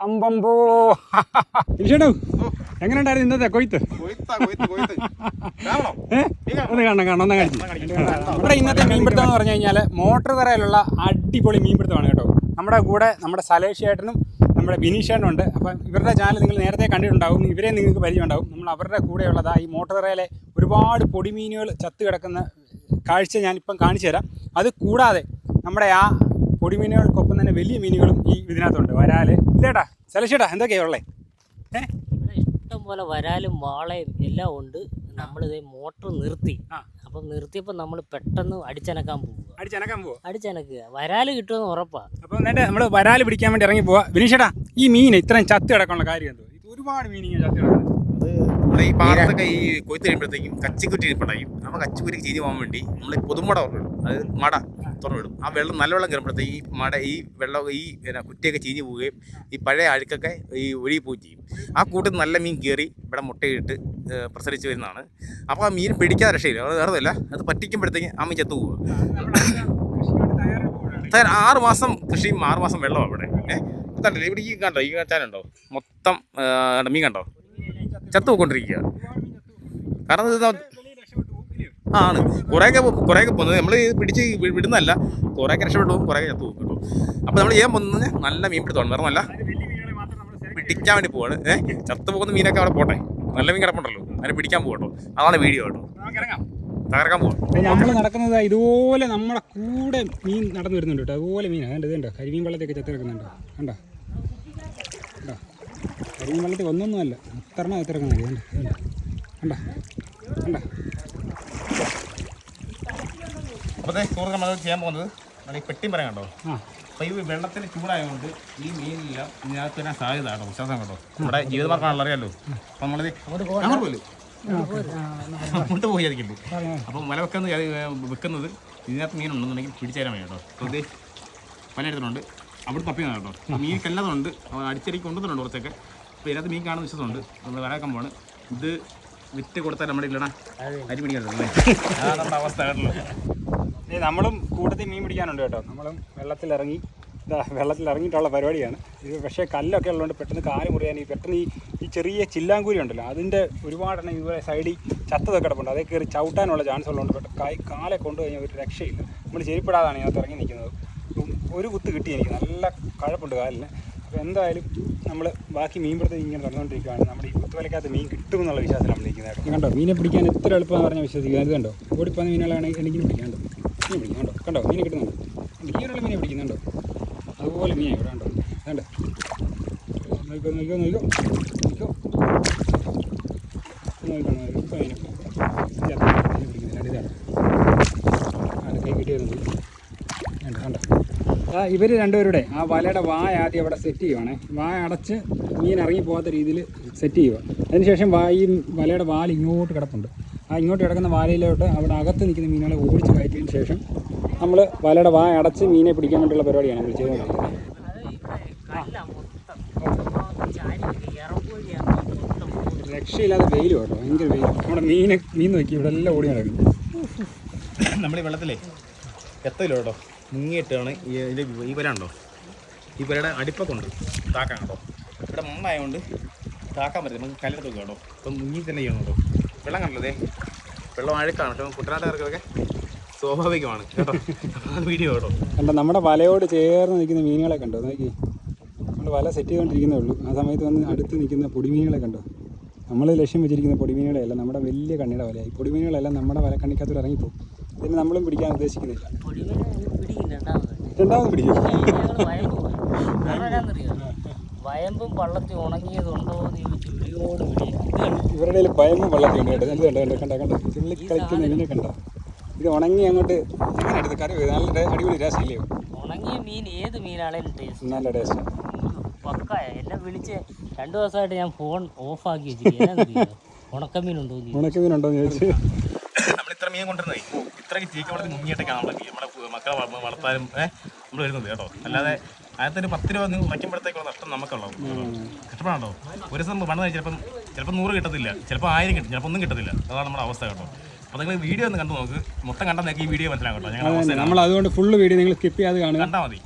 അമ്പമ്പോ. ഇരിക്കട്ടോ എങ്ങനെയുണ്ടായിരുന്നു ഇന്നത്തെ കൊയ്ത്ത്? ഒന്ന് കാണണം കാണണം ഒന്ന് കാണിച്ചു നമ്മുടെ ഇന്നത്തെ മീൻപിടുത്തം എന്ന് പറഞ്ഞു കഴിഞ്ഞാൽ മോട്ടോർ തറയിലുള്ള അടിപൊളി മീൻപിടുത്തമാണ് കേട്ടോ. നമ്മുടെ കൂടെ നമ്മുടെ സലേഷ് ഏട്ടനും നമ്മുടെ ബിനീഷ് ചേട്ടനും ഉണ്ട് അപ്പം ഇവരുടെ ചാനൽ നിങ്ങൾ നേരത്തെ കണ്ടിട്ടുണ്ടാവും. ഇവരെ നിങ്ങൾക്ക് പരിചയമുണ്ടാവും. നമ്മൾ അവരുടെ കൂടെയുള്ളതാ ഈ മോട്ടോർ തറയിലെ ഒരുപാട് പൊടിമീനുകൾ ചത്തു കിടക്കുന്ന കാഴ്ച ഞാനിപ്പം കാണിച്ചു തരാം അത് കൂടാതെ നമ്മുടെ ആ പൊടിമീനുകൾക്കൊപ്പം തന്നെ വലിയ മീനുകളും ഈ ഇതിനകത്തുണ്ട്. വരാൽ. ഇല്ലേട്ടാ സലേഷേട്ടാ എന്തൊക്കെയാ ഉള്ളേ? ഏ? ഇഷ്ടം പോലെ വരാലും വാളയും എല്ലാം ഉണ്ട്. നമ്മളിത് മോട്ടർ നിർത്തി. അപ്പം നിർത്തിയപ്പോൾ നമ്മൾ പെട്ടെന്ന് അടിച്ചനക്കാൻ പോകും അടിച്ചനക്കാൻ പോകും അടിച്ചനക്കുക. വരാൽ കിട്ടുമെന്ന് ഉറപ്പാ. അപ്പോൾ എന്നിട്ട് നമ്മൾ വരാൽ പിടിക്കാൻ വേണ്ടി ഇറങ്ങി പോവാ വിനീഷേട്ടാ ഈ മീൻ ഇത്രയും ചത്ത് കിടക്കാനുള്ള കാര്യം എന്തോ ഇത് ഒരുപാട് ചത്തി ചത്ത് കിടക്കുന്നത് നമ്മുടെ ഈ പാടത്തൊക്കെ ഈ കൊയ്ത്ത് കഴിയുമ്പോഴത്തേക്കും കച്ചിക്കുറ്റി ഇരിപ്പുണ്ടായും അപ്പോൾ കച്ചിക്കുറ്റി ചീഞ്ഞ് പോകാൻ വേണ്ടി നമ്മൾ പുതുമട തുറന്നിടും. അത് മട തുറന്നിടും. ആ വെള്ളം നല്ല വെള്ളം കയറുമ്പോഴത്തേക്ക് ഈ മട ഈ വെള്ളം ഈ പിന്നെ കുറ്റിയൊക്കെ ചീഞ്ഞ് പോവുകയും ഈ പഴയ അഴുക്കൊക്കെ ഈ ഒഴുകി പോവുകയും ചെയ്യും. ആ കൂട്ടിൽ നല്ല മീൻ കയറി ഇവിടെ മുട്ടയിട്ട് പ്രസരിച്ച് വരുന്നതാണ്. അപ്പോൾ ആ മീൻ പിടിക്കാതെ രക്ഷയില്ല. അത് വേറെ അത് പറ്റിക്കുമ്പോഴത്തേക്ക് ആ മീൻ ചത്തു പോവുക. ആറ് മാസം കൃഷിയും ആറ് മാസം വെള്ളമാണ് ഇവിടെ ഏഹ് കണ്ടില്ലേ? ഇവിടെ ഈ കണ്ടോ? ഈ കച്ചാനുണ്ടോ മൊത്തം മീൻ കണ്ടോ? ചത്തു പോയിക്കൊണ്ടിരിക്കുക. കാരണം ഇത് ആണ്. കുറേയൊക്കെ കുറേയൊക്കെ പോകുന്നത് നമ്മൾ പിടിച്ച് വിടുന്നതല്ല. കുറേയൊക്കെ രക്ഷപ്പെട്ടു. പോകും കുറേയൊക്കെ ചത്തു പോകും അപ്പോൾ നമ്മൾ ചെയ്യാൻ പോകുന്നത് നല്ല മീൻ പിടുത്തമാണ് വേറെ നല്ല പിടിക്കാൻ വേണ്ടി പോവാണ്. ഏഹ് ചത്തു പോകുന്ന മീനൊക്കെ അവിടെ പോട്ടെ. നല്ല മീൻ കിടപ്പുണ്ടല്ലോ. അതിനെ പിടിക്കാൻ പോകട്ടോ അതാണ് വീഡിയോ കേട്ടോ. തകർക്കാൻ പോവാം. നമ്മൾ നടക്കുന്നത് ഇതുപോലെ നമ്മുടെ കൂടെ മീൻ നടന്നു വരുന്നുണ്ട് കേട്ടോ. അതുപോലെ മീൻ കണ്ടത് കണ്ടോ? കരിമീൻ വെള്ളത്തിൽ ചത്തു കിടക്കുന്നുണ്ടോ. കണ്ടോ? കണ്ടോ? കരിമീൻ വെള്ളത്തിൽ ഒന്നൊന്നുമല്ല ചത്ത് കിടക്കുന്നത് കണ്ടോ? കണ്ടോ? അപ്പോൾ സുഹൃത്ത് നമ്മൾ ചെയ്യാൻ പോകുന്നത്. നമ്മൾ ഈ പെട്ടി പറയാൻ കേട്ടോ ആ. അപ്പോൾ ഈ വെള്ളത്തിന് ചൂടായതുകൊണ്ട് ഈ മീനെല്ലാം ഇതിനകത്ത് വരാൻ സാധ്യത കേട്ടോ വിശ്വാസം കേട്ടോ നമ്മുടെ ജീവിതമാർക്കാണല്ലോ അറിയാമല്ലോ അപ്പം നമ്മളിത് അങ്ങോട്ട് പോലും അങ്ങോട്ട് പോയി അതിക്കുള്ളൂ അപ്പം വല വെക്കുന്നത് വെക്കുന്നത് ഇതിനകത്ത് മീനുണ്ടെന്നുണ്ടെങ്കിൽ പിടിച്ചു തരാൻ വേണ്ടി കേട്ടോ. അപ്പോൾ ഇത് പലയിടത്തുണ്ട്. അവിടെ തപ്പിയാണ് കേട്ടോ. മീൻ കല്ലതുണ്ട് അടിച്ചടിക്ക് കൊണ്ടുവന്നിട്ടുണ്ട് കുറച്ചൊക്കെ. അപ്പോൾ ഇതിനകത്ത് മീൻ കാണുന്ന വിശ്വസമുണ്ട്. നമ്മൾ വരാക്കാൻ പോണ് ഇത് വിറ്റ് കൊടുത്താൽ നമ്മുടെ ഇല്ലണ അരി അതാണ് നമ്മുടെ അവസ്ഥ നമ്മളും കൂട്ടത്തിൽ മീൻ പിടിക്കാനുണ്ട് കേട്ടോ. നമ്മളും വെള്ളത്തിലിറങ്ങി ഇതാ വെള്ളത്തിലിറങ്ങിയിട്ടുള്ള പരിപാടിയാണ്. ഇത് പക്ഷേ കല്ലൊക്കെ ഉള്ളതുകൊണ്ട് പെട്ടെന്ന് കാൽ മുറിയാൻ ഈ പെട്ടെന്ന് ഈ ഈ ചെറിയ ചില്ലാങ്കൂരി ഉണ്ടല്ലോ അതിന്റെ ഒരുപാടെണ്ണം ഇതുപോലെ സൈഡിൽ ചത്തതൊക്കെ കിടപ്പുണ്ട്. അതേ കയറി ചവിട്ടാനുള്ള ചാൻസ് ഉള്ളതുകൊണ്ട് പെട്ടെന്ന് കൈ കാലെ കൊണ്ടുകഴിഞ്ഞാൽ ഒരു രക്ഷയില്ല. നമ്മൾ ചെരിപ്പിടാതാണ് ഇതിനകത്ത് ഇറങ്ങി നിൽക്കുന്നത്. ഒരു കുത്ത് കിട്ടി എനിക്ക്. നല്ല കഴപ്പുണ്ട് കാലിന്. അപ്പോൾ എന്തായാലും നമ്മൾ ബാക്കി മീൻ പിടുത്തം ഇങ്ങനെ നടന്നുകൊണ്ടിരിക്കുകയാണ് നമ്മുടെ ഈ കുത്തുവലക്കകത്ത് മീൻ കിട്ടുമെന്നുള്ള വിശ്വാസം നമ്മൾ നിൽക്കുന്നത് കണ്ടോ? മീനെ പിടിക്കാൻ എത്ര എളുപ്പമെന്ന് പറഞ്ഞാൽ വിശ്വസിക്കുക അത് കണ്ടോ? ഓടിപ്പോകുന്ന മീനുകളാണെങ്കിൽ എനിക്ക് പിടിക്കാണ്ടോ മീൻ പിടിക്കാം കണ്ടോ? മീനെ കിട്ടുന്നുണ്ടോ. ഈയൊരുള്ള മീനെ പിടിക്കുന്നുണ്ടോ? അതുപോലെ മീൻ ഇവിടെ ഉണ്ടോ കണ്ടോ? നോക്കോ നോക്കോ നോക്കോ നോക്കോ നോക്കോ നോക്കോ ഇപ്പം മീനെ ഇതാ, മീനെ പിടിക്കുന്നില്ല ഇതാണ് അത് കൈ കിട്ടി വരുന്നത് കണ്ടോ കണ്ടോ ആ ഇവർ രണ്ടുപേരുടെ ആ വലയുടെ വായ ആദ്യം അവിടെ സെറ്റ് ചെയ്യുവാണേ. വായ അടച്ച് മീൻ ഇറങ്ങി പോകാത്ത രീതിയിൽ സെറ്റ് ചെയ്യുക. അതിനുശേഷം വാ ഈ വലയുടെ വാൽ ഇങ്ങോട്ട് കിടപ്പുണ്ട്. ആ ഇങ്ങോട്ട് കിടക്കുന്ന വാലയിലോട്ട് അവിടെ അകത്ത് നിൽക്കുന്ന മീനുകളെ ഓടിച്ച് കയറ്റിയതിന് ശേഷം നമ്മൾ വലയുടെ വായ അടച്ച് മീനെ പിടിക്കാൻ വേണ്ടിയുള്ള പരിപാടിയാണ് നമ്മൾ ചെയ്തുകൊണ്ടിരിക്കുന്നത്. രക്ഷയില്ലാതെ വെയിൽ കേട്ടോ ഭയങ്കര വെയിൽ നമ്മുടെ മീനെ മീൻ നോക്കി ഇവിടെ എല്ലാം ഓടി നടക്കുന്നു. നമ്മൾ ഈ വെള്ളത്തിലേ എത്തല്ലോ കേട്ടോ. മുങ്ങിയിട്ടാണ് ഈ ഇതിന്റെ ഈ വരാണ്ടോ ഈ വരയുടെ അടിപ്പൊക്കെ ഉണ്ട്. താക്കാൻ കേട്ടോ. ഇവിടെ മണ്ണായതുകൊണ്ട് താക്കാൻ പറ്റില്ല നമുക്ക് കല്ലെടുത്ത് വെക്കാം കേട്ടോ. ഇപ്പം മുങ്ങി തന്നെ ചെയ്യണം കേട്ടോ. വെള്ളം കണ്ടല്ലേ വെള്ളം അഴുക്കാണ്. പക്ഷേ കുട്ടനാട്ടുകാർക്കൊക്കെ സ്വാഭാവികമാണ് കേട്ടോ. വീഡിയോ കേട്ടോ. കണ്ടോ നമ്മുടെ വലയോട് ചേർന്ന് നിൽക്കുന്ന മീനുകളെ കണ്ടോ? നോക്കി. നമ്മൾ വല സെറ്റ് ചെയ്തുകൊണ്ടിരിക്കുന്നേ ഉള്ളൂ. ആ സമയത്ത് വന്ന് അടുത്ത് നിൽക്കുന്ന പൊടിമീനുകളെ കണ്ടോ? നമ്മൾ ലക്ഷ്യം വെച്ചിരിക്കുന്ന പൊടിമീനുകളെയല്ല നമ്മുടെ വലിയ കണ്ണിയുടെ വലയായി. പൊടിമീനുകളെല്ലാം നമ്മുടെ വല കണ്ണിക്കകത്തോട് ഇറങ്ങിപ്പോകും ഇതിന് നമ്മളും പിടിക്കാൻ ഉദ്ദേശിക്കുന്നില്ല. രണ്ടാമത് പിടിക്കും. വയമ്പ് പള്ളത്തി ഉണങ്ങിയതുണ്ടോ എന്ന് ചോദിച്ചു? ഇവരുടെ വയമ്പും പള്ളത്തി ഉണ്ട് കേട്ടോ. കണ്ടോ കണ്ടോ കണ്ടോ കണ്ടോ കളിക്കുന്ന എങ്ങനെ കണ്ടോ ഇത് ഉണങ്ങി അങ്ങോട്ട് എങ്ങനെ എടുത്ത് കറി? നല്ല അടിപൊളി രസമില്ലയോ ഉണങ്ങിയ മീൻ ഏത് മീനാണേലും ടേസ്റ്റ് നല്ല ടേസ്റ്റ്. പക്കായ. എന്നെ വിളിച്ച് രണ്ടു ദിവസമായിട്ട് ഞാൻ ഫോൺ ഓഫാക്കി ആക്കി ഉണക്കമീനുണ്ടോ. ഉണക്കമീനുണ്ടോ ചോദിച്ചു. നമ്മൾ ഇത്ര മീൻ കൊണ്ടുവരുന്നേ ഇത്രയ്ക്ക് ചീക്ക മുങ്ങിയിട്ടൊക്കെ നമ്മളെ മക്കളെ വളർത്താനും നമ്മൾ വരുന്നത് കേട്ടോ. അല്ലാതെ അതിനകത്തൊരു പത്ത് രൂപ നിങ്ങൾ വയ്ക്കുമ്പോഴത്തേക്കുള്ള നഷ്ടം നമുക്കുള്ളൂ കഷ്ടപ്പെടാണ്ടോ? ഒരു ദിവസം പണം ചിലപ്പം ചിലപ്പോൾ നൂറ് കിട്ടത്തില്ല. ചിലപ്പോൾ ആയിരം കിട്ടും ചിലപ്പോൾ ഒന്നും കിട്ടത്തില്ല. അതാണ് നമ്മുടെ അവസ്ഥ കേട്ടോ. അപ്പോൾ നിങ്ങൾ വീഡിയോ ഒന്ന് കണ്ടു നോക്ക്. മൊത്തം കണ്ടാൽ നിങ്ങൾക്ക് ഈ വീഡിയോ മനസ്സിലാവും കേട്ടോ. ഞങ്ങൾ നമ്മൾ അതുകൊണ്ട് ഫുള്ള് വീഡിയോ നിങ്ങൾ സ്കിപ്പ് ചെയ്യാതെ കാണുക. കണ്ടാൽ മതി.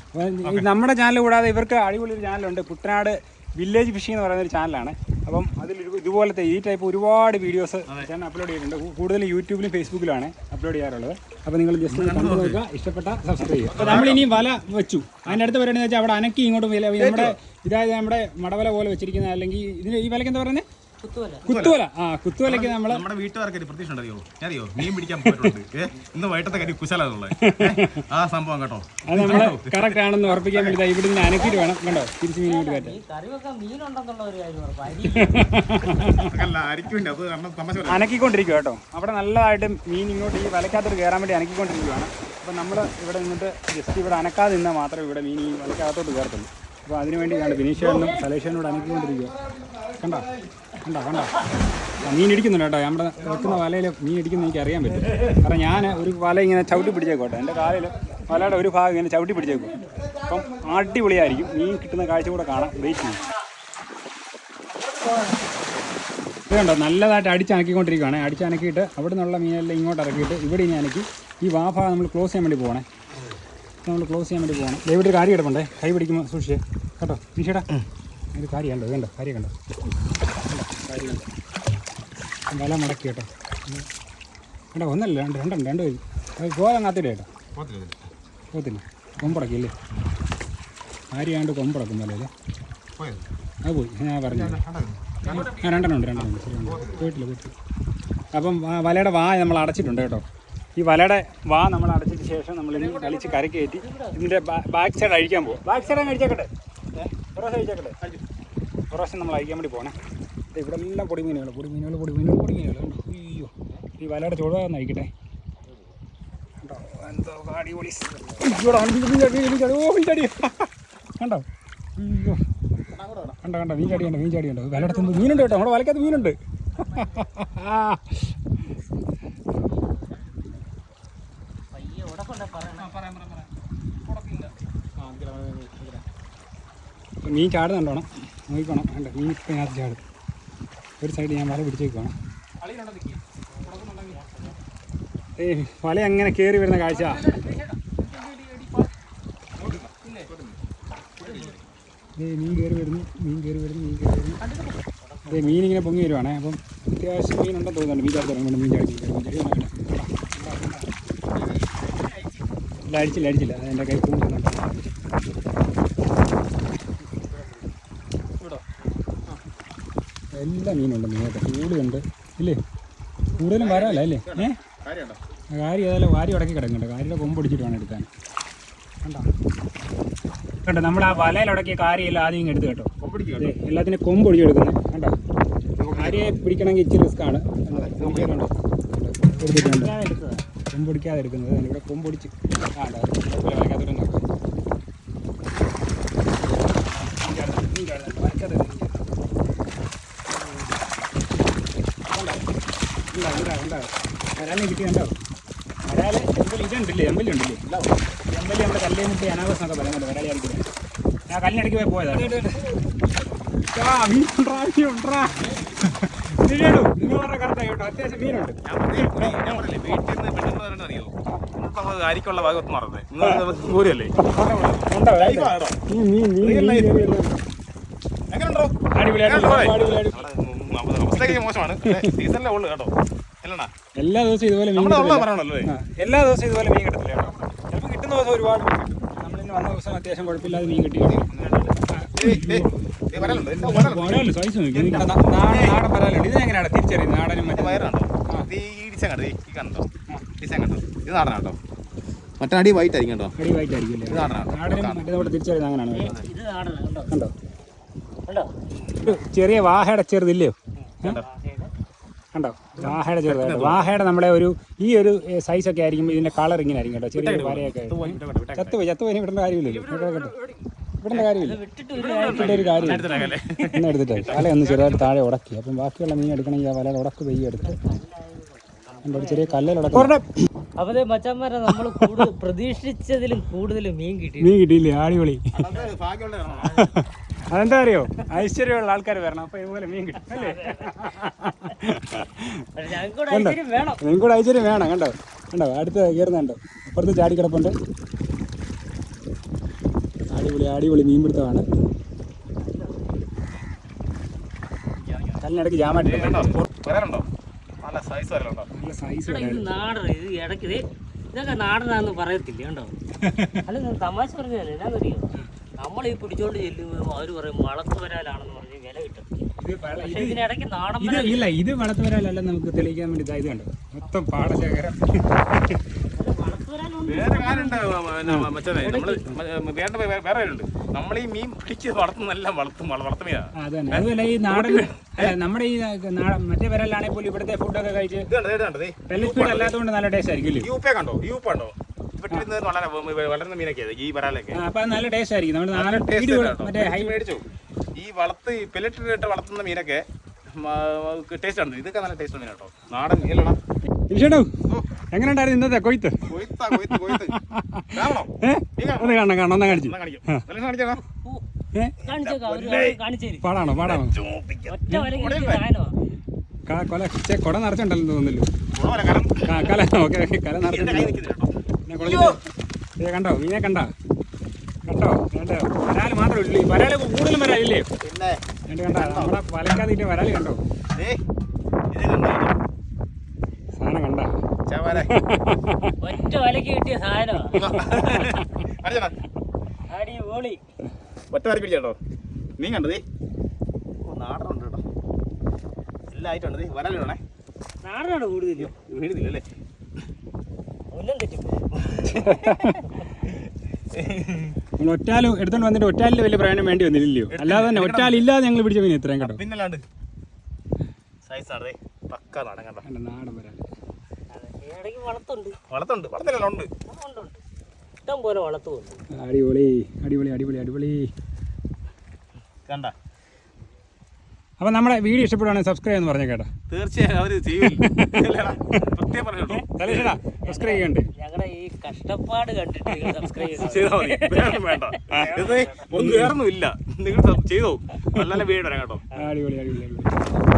നമ്മുടെ ചാനൽ കൂടാതെ ഇവർക്ക് അടിപൊളി ഒരു ചാനലുണ്ട് കുട്ടനാട് വില്ലേജ് ഫിഷിംഗ് എന്ന് പറയുന്ന ഒരു ചാനലാണ് അപ്പം അതിൽ ഇതുപോലത്തെ ഈ ടൈപ്പ് ഒരുപാട് വീഡിയോസ് ഞാൻ അപ്ലോഡ് ചെയ്തിട്ടുണ്ട്. കൂടുതലും യൂട്യൂബിലും ഫേസ്ബുക്കിലാണ് അപ്ലോഡ് ചെയ്യാറുള്ളത്. അപ്പോൾ നിങ്ങൾ ജസ്റ്റ് കണ്ടു നോക്കുക. ഇഷ്ടപ്പെട്ട സബ്സ്ക്രൈബ് ചെയ്യുക. അപ്പോൾ നമ്മൾ ഇനി വല വെച്ചു. അതിന്റെ അടുത്ത് പറയുന്നത് വെച്ചാൽ അവിടെ അനക്കി ഇങ്ങോട്ട് വില നമ്മുടെ ഇതായത് നമ്മുടെ മടവല പോലെ വെച്ചിരിക്കുന്ന അല്ലെങ്കിൽ ഇതിന് ഈ വിലക്ക് എന്താ പറയുന്നത്? കുത്തുവല. ആ കുത്തുവലക്ക് നമ്മൾ നമ്മുടെ വീട്ടുകാർക്ക് ഒരു പ്രതീക്ഷ ഉണ്ടറിയോ അറിയോ മീൻ പിടിക്കാൻ പോയിട്ടുണ്ട്. ഇന്ന് വൈകിട്ടത്തെ കാര്യം കുശലാന്നുള്ളത്. ആ സംഭവം കേട്ടോ. അത് നമ്മൾ കറക്റ്റ് ആണെന്ന് ഉറപ്പിക്കാൻ വേണ്ടി ഇവിടെ നിന്ന് അനക്കിട്ട് വേണം. കണ്ടോ? തിരിച്ച് മീൻ ഇങ്ങോട്ട് കയറ്റാൻ. അനക്കിക്കൊണ്ടിരിക്കുക കേട്ടോ. അവിടെ നല്ലതായിട്ട് മീൻ ഇങ്ങോട്ട് ഈ വലക്കകത്തോട് കയറാൻ വേണ്ടി അനക്കിക്കൊണ്ടിരിക്കുകയാണ് അപ്പോൾ നമ്മൾ ഇവിടെ നിന്നിട്ട് ജസ്റ്റ് ഇവിടെ അനക്കാതെ നിന്നാൽ മാത്രമേ ഇവിടെ മീൻ ഈ വലക്കകത്തോട്ട് കയറത്തുള്ളൂ. അപ്പോൾ ഞാൻ ബിനീഷേനും സലേഷനോട് അനക്കിക്കൊണ്ടിരിക്കുക കണ്ടോ കണ്ടോ കണ്ടോ. മീൻ ഇടിക്കുന്നുണ്ട് കേട്ടോ. നമ്മുടെ വെക്കുന്ന വലയിൽ മീൻ ഇടിക്കുന്ന എനിക്ക് അറിയാൻ പറ്റും. കാരണം ഞാൻ ഒരു വല ഇങ്ങനെ ചവിട്ടി പിടിച്ചേക്കോട്ടെ. എന്റെ കാലിൽ വലയുടെ ഒരു ഭാഗം ഇങ്ങനെ ചവിട്ടി പിടിച്ചേക്കും. അപ്പം അടിപൊളിയായിരിക്കും. മീൻ കിട്ടുന്ന കാഴ്ച കൂടെ കാണാം. വെയിറ്റ് ചെയ്യും. ഇതുണ്ടോ നല്ലതായിട്ട് അടിച്ചനക്കിക്കൊണ്ടിരിക്കുകയാണ് അടിച്ചനക്കിയിട്ട് അവിടെ നിന്നുള്ള മീനെല്ലാം ഇങ്ങോട്ട് ഇറക്കിയിട്ട് ഇവിടെ ഇനി അനക്കി ഈ വാഫ നമ്മൾ ക്ലോസ് ചെയ്യാൻ വേണ്ടി പോകണേ നമ്മൾ ക്ലോസ് ചെയ്യാൻ വേണ്ടി പോകണം ഒരു കാര്യം കിടപ്പുണ്ടേ. കൈ പിടിക്കുമ്പോൾ സൂക്ഷിച്ചേ. കേട്ടോ? തീഷേടാ ഒരു കാര്യം കണ്ടോ കണ്ടോ കാര്യം കണ്ടോ കാര്യം കണ്ടോ വല മുടക്കി കേട്ടോ. കേട്ടോ ഒന്നല്ല രണ്ട് രണ്ടും രണ്ട് പേര് അത് പോകാൻ കാത്തില്ല കേട്ടോ. പോകത്തില്ല കൊമ്പടക്കില്ലേ? ആര്യാണ്ട് കൊമ്പടക്കും വലയില്ലേ? അത് പോയി ഞാൻ പറഞ്ഞു ആ രണ്ടെണ്ണം ഉണ്ട് രണ്ടെണ്ണം. പോയിട്ടില്ല പോയിട്ടില്ല അപ്പം വലയുടെ വാ നമ്മൾ അടച്ചിട്ടുണ്ട് കേട്ടോ. ഈ വലയുടെ വാ നമ്മൾ അടച്ചതിന് ശേഷം നമ്മൾ ഇനി കളിച്ച് കരക്കേറ്റി കയറ്റി ഇതിന്റെ ബാക്ക് സൈഡ് അഴിക്കാൻ പോകും ബാക്ക് സൈഡ് അങ്ങ് അഴിച്ചേക്കട്ടെ. കുറേ അഴിച്ചേക്കട്ടെ. പ്രാവശ്യം നമ്മൾ അയക്കാൻ വേണ്ടി പോകണേ ഇവിടെ എല്ലാം പൊടിമീനുകൾ പൊടിമീനുകൾ പൊടിമീനുകൾ പൊടിമീനുകൾ പൊടി മീനുകൾ പൊടി മീനുകൾ കണ്ടോ? അയ്യോ. ഈ വലയുടെ ചുവട് ഒന്ന് അഴിക്കട്ടെ കണ്ടോ? എന്തോ അടിപൊളി അയ്യോടാ, മീൻ കണ്ടോ? മീൻ ചാടി, ഓ, മീൻ ചാടി. കണ്ടോ? അയ്യോ. കണ്ട കണ്ട? മീൻ ചാടിയുണ്ട് മീൻ ചാടിയുണ്ട് വിലടത്തുമ്പോൾ മീനുണ്ട് കേട്ടോ. നമ്മുടെ വലക്കകത്ത് മീനുണ്ട്. മീൻ ചാടുന്നുണ്ടോണം? നോക്കിക്കോണം വേണ്ട മീൻ ഇപ്പം ഞാൻ ചാടും ഒരു സൈഡ് ഞാൻ വല പിടിച്ചേക്കുവാണ് ഏയ് വല അങ്ങനെ കയറി വരുന്ന കാഴ്ച ഏയ് മീൻ കയറി വരുന്നു മീൻ കയറി വരുന്നു മീൻ കയറി വരുന്നു അതെ മീൻ ഇങ്ങനെ പൊങ്ങി വരുവാണേ അപ്പം അത്യാവശ്യം മീനുണ്ടെന്ന് തോന്നുന്നുണ്ട് മീൻ ചാടി തുടങ്ങുമ്പോൾ മീൻ ചാടി മീൻ അടിച്ചില്ല അടിച്ചില്ല അതെന്റെ കൈ കൊണ്ടുവന്നുണ്ട് എല്ലാ മീനുണ്ട് മീനൊക്കെ ചൂടുണ്ട്. ഇല്ലേ? കൂടുതലും വരാല്ല അല്ലേ? ഏ? കാരി ഏതായാലും വാരി ഉടക്കി കിടക്കുന്നുണ്ട് കാരിയുടെ കൊമ്പ് പിടിച്ചിട്ട് വേണം എടുക്കാൻ. കണ്ടോ? കണ്ടോ? നമ്മൾ ആ വലയിൽ ഉടക്കിയ കാരിയെല്ലാം ആദ്യം എടുത്ത് കേട്ടോ. എല്ലാത്തിനും കൊമ്പ് ഒടിച്ചെടുക്കുന്നത് കണ്ടോ? കാരിയെ പിടിക്കണമെങ്കിൽ ഇച്ചിരി റിസ്ക് ആണ്. എടുത്തിട്ടുണ്ട് കൊമ്പ് പിടിക്കാതെ എടുക്കുന്നത്. ഇവിടെ കൊമ്പ് പിടിച്ച് വലയ്ക്കകത്തോട്ട് നോക്കാം ചാടുന്നുണ്ട്, മീൻ ചാടുന്നുണ്ട്, വലയ്ക്കകത്ത് മീൻ ചാടുന്നുണ്ട്. കണ്ടോ? ഉണ്ടാവും, ഉണ്ടാവും, ഉണ്ടാവും. വരാനെ കിട്ടിയുണ്ടോ? വരാൽ എമ്പലി ഇതുണ്ടല്ലേ എമ്പലി ഉണ്ടല്ലേ എമ്പലി നമ്മുടെ കല്ലേ മുട്ടി അനാവസ് എന്നൊക്കെ പറയുന്നുണ്ട്. വരാലി അടിക്കുന്നത് ഞാൻ കല്ലിനടിക്ക് പോയി പോയതാണ് മീനുണ്ടാ മീനുണ്ടാ. ശരിയാണോ? നിങ്ങൾ പറഞ്ഞ കറക്റ്റായി കേട്ടോ. അത്യാവശ്യം മീനുണ്ട്. ഞാൻ പറഞ്ഞില്ലേ, വീട്ടിൽ നിന്ന് പെട്ടെന്ന് അറിയോ? അരിക്കുള്ള ഭാഗത്ത് മറന്നേ. കേട്ടോ. എങ്ങനെയുണ്ടോ അവസ്ഥയൊക്കെ മോശമാണ്. സീസണിലെ ഉള്ളു കേട്ടോ. എല്ലാ ദിവസവും ഇതുപോലെ മീൻ കിട്ടില്ല എല്ലാ ദിവസവും ഇതുപോലെ മീൻ കിട്ടത്തില്ല കേട്ടോ. ചിലപ്പോൾ കിട്ടുന്ന ദിവസം ഒരുപാട് മീൻ കിട്ടും. നമ്മളിന്ന് വന്ന ദിവസം അത്യാവശ്യം കുഴപ്പമില്ലാതെ മീൻ കിട്ടി സൈസ് നാടൻ ഇത് എങ്ങനെയാണ് തിരിച്ചറിയുന്നത്? നാടനും മറ്റേ വയറുണ്ടോ ഇത് ഈ ഇടിച്ച കണ്ടോ? ഈ കണ്ടോ? ഇത് നാടനാട്ടോ മറ്റേ അടി വൈറ്റ് ആയിരിക്കും കേട്ടോ. അടി വൈറ്റ് ആയിരിക്കും ഇത് അല്ലേ നാടനാണ് നാടനും മറ്റേ നമ്മുടെ തിരിച്ചറിയുന്നത് അങ്ങനെയാണ് ഇത് കണ്ടോ കണ്ടോ? കണ്ടോ? ചെറിയ വാഹയുടെ ചെറുതില്ലയോ. കണ്ടോ? വാഹയുടെ ചെറുതായിട്ട്. വാഹയുടെ നമ്മുടെ ഒരു ഈ ഒരു സൈസ് ഒക്കെ ആയിരിക്കും ഇതിന്റെ കളർ ഇങ്ങനെ ആയിരിക്കും കേട്ടോ. ചെറിയ വരയൊക്കെ. ചത്തുപോയി ചത്തുപോയി ഇവിടേണ്ട കാര്യമില്ലല്ലോ. ഇവിടുന്ന കാര്യമില്ല. വിട്ടിട്ട് ഒരു കാര്യം ഇന്ന് എടുത്തിട്ട് വല ഒന്ന് ചെറുതായിട്ട് താഴെ ഉടക്കി. അപ്പം ബാക്കിയുള്ള മീൻ എടുക്കണമെങ്കിൽ ആ വല ഉടക്ക് പെയ്യ എടുത്ത്. എന്റെ ഒരു ചെറിയ കല്ലിൽ ഉടക്കി. അപ്പൊ ദേ മച്ചാന്മാരെ നമ്മൾ കൂടുതൽ പ്രതീക്ഷിച്ചതിലും കൂടുതൽ മീൻ കിട്ടി മീൻ കിട്ടിയില്ലേ? അടിപൊളി. അതെന്താ അറിയോ? ഐശ്വര്യമുള്ള ആൾക്കാർ വരണം. അപ്പൊ ഇതുപോലെ മീൻ കിട്ടും. അല്ലേ? പക്ഷെ ഞങ്ങൾക്ക് കൂടെ ഐശ്വര്യം വേണം. നിങ്ങൾക്ക് കൂടെ ഐശ്വര്യം വേണം. കണ്ടോ? കണ്ടോ? അടുത്ത് കയറുന്നുണ്ടോ. അപ്പുറത്ത് ചാടി കിടപ്പുണ്ട്. അടിപൊളി അടിപൊളി മീൻ പിടുത്തമാണ്. കല്ലിനിടയ്ക്ക് ജാമായിട്ട് നല്ല സൈസ് വരാനുണ്ടോ? നല്ല സൈസ് നാടൻ ഇത് ഇടയ്ക്ക് ഇത് ഇതൊക്കെ നാടനാന്ന് പറയത്തില്ല കണ്ടോ? അല്ല തമാശ പറഞ്ഞതല്ലേ? എന്നാന്നറിയോ നമ്മൾ ഈ പിടിച്ചോണ്ട് ചെല്ലുമ്പോൾ അവർ പറയും വളർത്തു വരാലാണെന്ന് പറഞ്ഞ് വില കിട്ടും. ഇത് വള- പക്ഷെ ഇതിനിടയ്ക്ക് നാടൻ ഇത് ഇല്ല ഇത് വളർത്തു വരാലല്ല നമുക്ക് തെളിയിക്കാൻ വേണ്ടി ഇതായത് കണ്ടോ മൊത്തം പാടശേഖരം. വളർത്തു വരാനുണ്ട് വേറെ കാര്യമുണ്ട് മച്ചാനെ. നമ്മൾ മ- വേണ്ട വേ- വേറെ കാര്യമുണ്ട് നമ്മൾ ഈ മീൻ പിടിച്ച് വളർത്തുന്നെല്ലാം വളർത്തും വള- വളർത്തു മീനാ. അത് തന്നെ. അതുമല്ല ഈ നാടൻ അല്ല നമ്മുടെ ഈ നാടൻ മറ്റേ വരാലാണെങ്കിൽ പോലും ഇവിടുത്തെ ഫുഡൊക്കെ കഴിച്ച് അല്ലാത്തോണ്ട് കണ്ടോ കണ്ടോ ദേ. പെല്ലറ്റ് ഫീഡ് അല്ലാത്തതുകൊണ്ട് നല്ല ടേസ്റ്റ് ആയിരിക്കും ഈ ഉപ്പേ കണ്ടോ? യു പി കണ്ടോ? ഇവിടെ നിന്ന് വളരെ വ- വളരുന്ന മീനൊക്കെ ഈ വരാലൊക്കെ. ആ, അപ്പൊ നല്ല ടേസ്റ്റ് ആയിരിക്കും. നമ്മുടെ മേടിച്ച്. ഈ വളർത്ത് പെല്ലറ്റിട്ട് വളർത്തുന്ന മീനൊക്കെ ടേസ്റ്റ് ആണ് ഇതൊക്കെ നല്ല ടേസ്റ്റ് മീൻ നാടൻ മീനല്ലടാ ചേട്ടോ എങ്ങനെ ഉണ്ടായിരുന്നു ഇന്നത്തെ കൊയ്ത്ത്? ഒന്ന് കാണണം കാണണം ഒന്ന് കാണിച്ചു. പാടാണോ പാടാണോ? കൊല? കൊട നിറച്ചുണ്ടല്ലോ തോന്നുന്നില്ല കല ഓക്കെ കല എന്റെ കണ്ടോ? മീനെ കണ്ടോ? കണ്ടോ? കണ്ടോ വരാൽ മാത്രം ഉള്ളൂ വരാൽ കൂടുതലും വരാലില്ലേ? പിന്നെ എന്നിട്ട് കണ്ടോ? നമ്മുടെ വലക്കാതിട്ട് വരാൽ കണ്ടോ? സാധനം കണ്ട. ചവര. ഒറ്റ വലക്ക് കിട്ടിയ സാധനം അടിപൊളി. ഒറ്റ വരക്ക് പിടിച്ചോ നീ കണ്ടത് ഓ നാടനുണ്ട് കേട്ടോ. എല്ലാം ആയിട്ടുണ്ട് ദേ, വരാലിടണേ നാടനാണ് കൂടുതലും. വീഴുന്നില്ലല്ലേ ഒന്നും ഒറ്റാൽ എടുത്തോണ്ട് വന്നിട്ട് ഒറ്റാലിൽ വലിയ പ്രയോജനം വേണ്ടി വന്നില്ലല്ലോ. അല്ലാതെ തന്നെ ഒറ്റാലില്ലാതെ ഞങ്ങൾ പിടിച്ച മീൻ ഇത്രയും കേട്ടോ. പിന്നല്ലാണ്ട് സൈസാണ് പക്ക നാടൻ കണ്ടോ? കണ്ടോ നാടൻ ഇടയ്ക്ക് വളർത്തുണ്ട് വളർത്തില്ല ഉണ്ട് ഉണ്ട്. ഉണ്ട്. ഇഷ്ടം പോലെ വളർത്തുണ്ട് അടിപൊളി അടിപൊളി അടിപൊളി അടിപൊളി. കണ്ട. അപ്പം നമ്മുടെ വീഡിയോ ഇഷ്ടപ്പെടുവാണെങ്കിൽ സബ്സ്ക്രൈബ് എന്ന് പറഞ്ഞു കേട്ടോ. തീർച്ചയായും സബ്സ്ക്രൈബ് ചെയ്യണ്ടേ. ഞങ്ങളുടെ ഈ കഷ്ടപ്പാട് കണ്ടിട്ട് സബ്സ്ക്രൈബ് ചെയ്തു ചെയ്താൽ മതി. വേണ്ട. ഒന്നും വേറൊന്നും ഇല്ല നിങ്ങൾ ചെയ്തോ. നല്ല വീട് വരാം കേട്ടോ. അടിപൊളി അടിപൊളി അടിപൊളി.